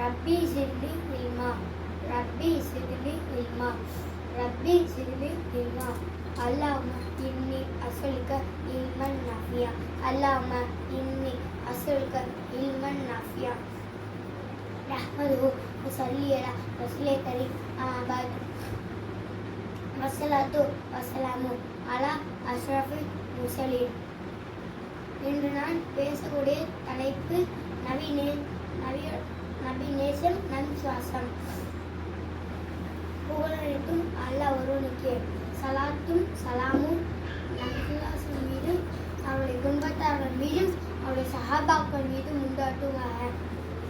ரப்பி சிறுபி இல்மா ரப்பி சிறுபி இல்மா ரப்பி சிறுபி இல்மா அல்லாம இன்னி அசலுக்க இல்மன் நாஃபியா அல்லாம இன்னி அசலுக்க இல்மன் நாஃபியா نحمده وصلي على رسول الكريم أما بعد வசலாத்து வசலாமு அலா அஷ்ரஃபுல் முசலீன் இன்று நான் பேசக்கூடிய தலைப்பு நவீனே நவி நபிநேசம் நம் சுவாசம் புகழனைத்தும் அல்லாஹ் ஒருவனுக்கு சலாத்தும் சலாமும் நபிசுல்லாசன் மீதும் அவருடைய குடும்பத்தார்கள் மீதும் அவருடைய சஹாபாக்கள் மீதும் உண்டாட்டுவாங்க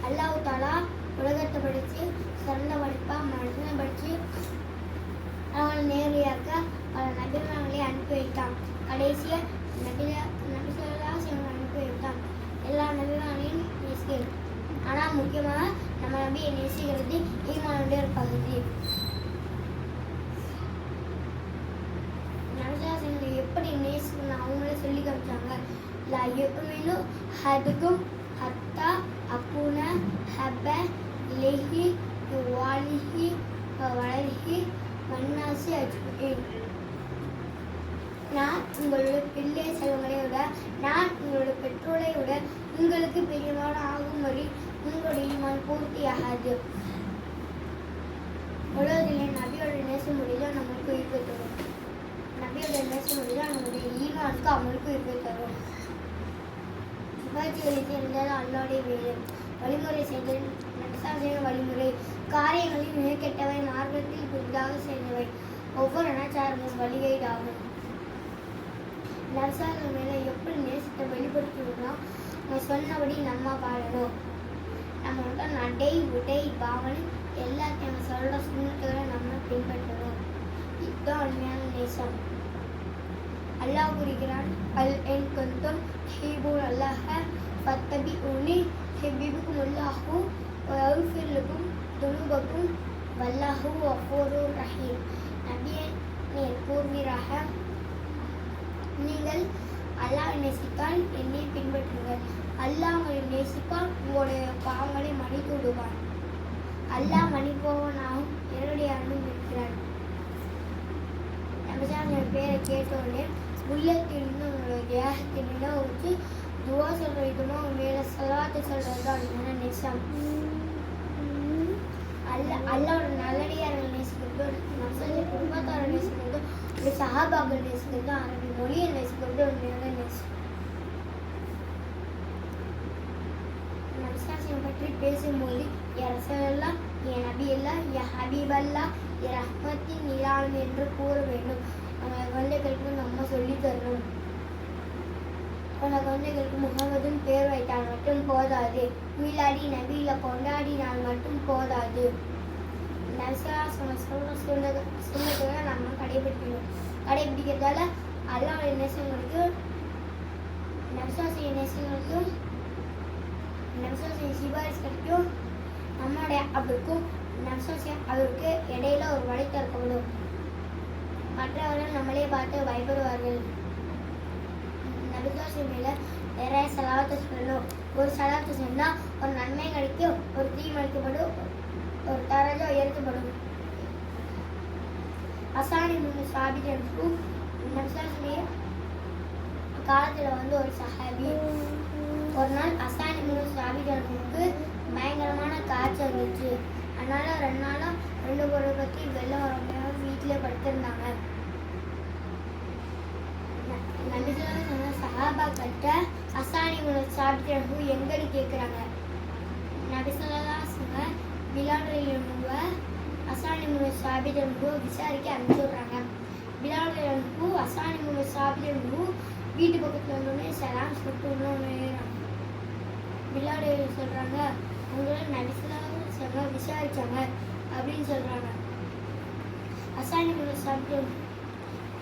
அல்லாஹ் தாலா உலகத்தை படித்து சிறந்த படிப்பா மனுஷனை படித்து அவன் நேரடியாக்க பல நபிமார்களை அனுப்பி வைத்தான். கடைசிய நபில நபிசல்லா சிவன் அனுப்பி வைத்தான். எல்லா நபிமார்களையும் நேசிக்கிறேன் ஆனால் முக்கியமாக நம்ம நபியை நேசிக்கிறது ஈமானுடைய ஒரு பகுதி. எப்படி நேசிக்கணும் அவங்களே சொல்லி காமிச்சாங்க. லா யுமினு ஹத்தா أكون ஹப லிஹி வாலிஹி وولده மன்னாசி أجمعين நான் உங்களுடைய பிள்ளை செல்வங்களை விட நான் உங்களுடைய பெற்றோரை விட உங்களுக்கு பிரியமான ஆகும் வரை உங்களுடைய ஈமான் பூர்த்தியாகாது. உலகத்தில் நபியோட நேசம் முடிதான் நம்மளுக்கு உயிர்ப்பு தரும் நபியோட நேசம் முடிதான் நம்மளுடைய ஈமானுக்கு அவங்களுக்கு உயிர்ப்பு தரும் சிவாஜிகளை சேர்ந்தது அல்லாவுடைய வேலை வழிமுறை செய்தல் நட்சாசிய வழிமுறை. காரியங்களில் மிக கெட்டவை மார்க்கத்தில் புதிதாக சேர்ந்தவை. ஒவ்வொரு அனாச்சாரமும் வழிகைடாகும் நர்சார்கள் மேலே எப்படி நேசத்தை வெளிப்படுத்தணும்னா நம்ம சொன்னபடி நம்ம பாடணும். நம்மளோட நடை உடை பாவனை எல்லாத்தையும் நம்ம சொல்கிற சுண்ணத்துகளை நம்ம பின்பற்றணும். இதுதான் உண்மையான நேசம். அல்லாஹ் கூறுகிறான் அல் என் குந்தும் ஹீபூன் அல்லாஹ பத்தபி உனி ஹெபிபுக்கும் அல்லாஹூ வயஃபிர்லுக்கும் துனுபக்கும் வல்லாஹூ அஃபோரு ரஹீம். நபியே நீர் கூறுவீராக நீங்கள் அல்லாஹ் நேசித்தால் என்னை பின்பற்றுங்கள். அல்லாஹ் உங்களை நேசிப்பால் உங்களுடைய பாவங்களை மன்னித்து விடுவான் அல்லாஹ் மன்னிப்பவனாகவும் என்னுடைய அன்பும் இருக்கிறான் நபிசாமி பேரை கேட்டோடனே உள்ளத்திலிருந்து உங்களோட தேகத்திலிருந்து வச்சு துவா சொல்ற விதமா உங்க மேல சலாத்து சொல்றது தான் உண்மையான நேசம். அல்ல அல்லாவோட நல்லடியார்கள் நேசிக்கிறது மசஞ்ச குடும்பத்தார நேசிக்கிறது ஒரு சஹாபாக்கள் நேசிக்கிறது அரபி மொழியை நேசிக்கிறது ஒரு உண்மையான நேசம். நபிசாசியம் பற்றி பேசும்போது என் என் நபி அல்லா என் ஹபீப் அல்லா என் ரஹ்மத்தின் நிலான் என்று கூற வேண்டும். நம்ம குழந்தைகளுக்கு நம்ம சொல்லி தரணும். பல குழந்தைகளுக்கு முகமதுன்னு பேர் வைத்தால் மட்டும் போதாது. மீளாடி நபியில கொண்டாடினால் மட்டும் போதாது. நபிசா சொன்ன சொல்ற சொன்ன சொன்னதுகளை நம்ம கடைபிடிக்கணும் கடைபிடிக்கிறதால அல்லாவுடைய நேசங்களுக்கு நபிசாசிய நேசங்களுக்கும் நபிசாசிய சிபாரிசு கிடைக்கும் நம்மளுடைய அவருக்கும் நபிசாசிய அவருக்கு இடையில ஒரு வழி திறக்கப்படும் மற்றவர்கள் நம்மளே பார்த்து பயப்படுவார்கள். நபிதாசி மேல நிறைய செலவாத்து சொல்லணும். ஒரு செலவாத்து சொன்னால் ஒரு நன்மை கிடைக்கும் ஒரு தீம் அளிக்கப்படும் ஒரு தரஜா உயர்த்தப்படும். அசானி முன்னு சாபிஜனுக்கு காலத்தில் வந்து ஒரு சஹாபி. ஒரு நாள் அசானி முன்னு சாபிஜனுக்கு பயங்கரமான காய்ச்சல் வந்துச்சு. அதனால ரெண்டு நாளாக ரெண்டு பொருள் பற்றி வெள்ளம் வர முடியாம வீட்டிலே படுத்திருந்தாங்க நபிசுல்லா சொன்ன சஹாபா அசானிகளை சாப்பிட்டு எங்கன்னு கேட்குறாங்க நபிசுல்லா சொன்ன பிலாடுவ அசானி உணவு சாப்பிட்டு விசாரிக்க அனுப்பிச்சுடுறாங்க பிலாடுவ அசானி உணவு சாப்பிட்டு வீட்டு பக்கத்தில் வந்தோடனே சலாம் சொல்லிட்டு இன்னொன்று பிலாடு சொல்கிறாங்க உங்களை நபிசுல்லா சொன்ன விசாரிச்சாங்க அப்படின்னு சொல்கிறாங்க அசானி உணவு சாப்பிட்டு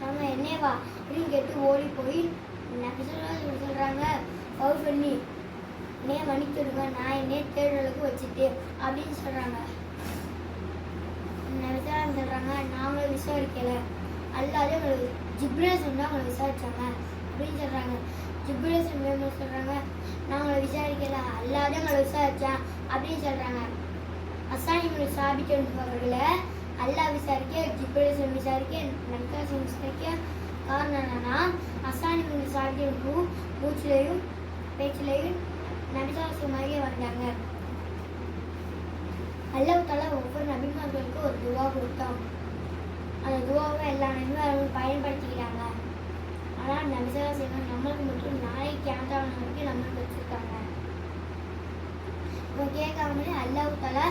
நம்ம என்னவா அப்படின்னு கேட்டு ஓடி போய் நபிசல்லா சொல்கிறாங்க பவுல் பண்ணி என்னைய மன்னிச்சுடுங்க. நான் என்னைய தேடலுக்கு வச்சுட்டேன் அப்படின்னு சொல்கிறாங்க விசாரிக்கல. அல்லாதே உங்களை ஜிப்ரேஸ் தான் அவங்களை விசாரிச்சாங்க அப்படின்னு சொல்றாங்க. ஜிப்ரேஸ் வேணும் சொல்றாங்க நான் விசாரிக்கல. அல்லாதே உங்களை விசாரிச்சேன் அப்படின்னு சொல்றாங்க. அசானிமுறை சாபித்தவர்களை அல்லா விசாரிக்க ஜிப்ரேசன் விசாரிக்க நன்காசன் விசாரிக்க காரணம் என்னன்னா அசானிமுறை சாபித்தவர்களும் மூச்சிலையும் பேச்சிலையும் நபிசாசமாகவே வந்தாங்க. அல்லவு தலா ஒவ்வொரு நபிமார்களுக்கும் ஒரு துவா கொடுத்தான். அந்த துவாவை எல்லா நபிமார்களும் பயன்படுத்திக்கிறாங்க ஆனால் நபிசாரா நபிசாசனம் நம்மளுக்கு மட்டும் நாளைக்கு ஆண்டான வரைக்கும் நம்மளுக்கு வச்சுருக்காங்க. இப்போ கேட்காமலே அல்லாஹ் தலா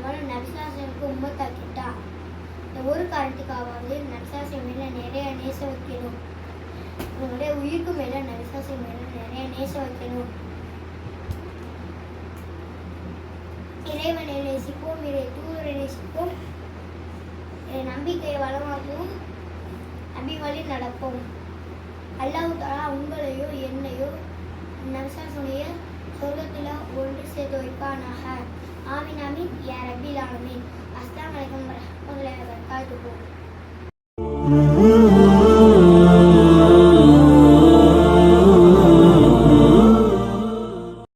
நம்மளோட நபிசாசனுக்கு உம்மத்தாக்கிட்டான் இந்த ஒரு காரணத்துக்காவது நபிசாசன் மேலே நிறைய நேச வைக்கணும். உங்களுடைய உயிருக்கு மேலே நபிசாசன் மேலே நிறைய நேச வைக்கணும். இறைவனை நேசிப்போம் இறை தூதரை நேசிப்போம் இறை நம்பிக்கையை வளமாக்குவோம் நபி வழி நடப்போம். அல்லாஹ் தாலா உங்களையோ என்னையோ நபிசாசனுடைய சொர்க்கத்தில் ஒன்று சேர்த்து வைப்பானாக. ஆமின் ஆமீன். আলমিন আসসালামু আলাইকুম রহমতুল্লাহ বরকাতুহু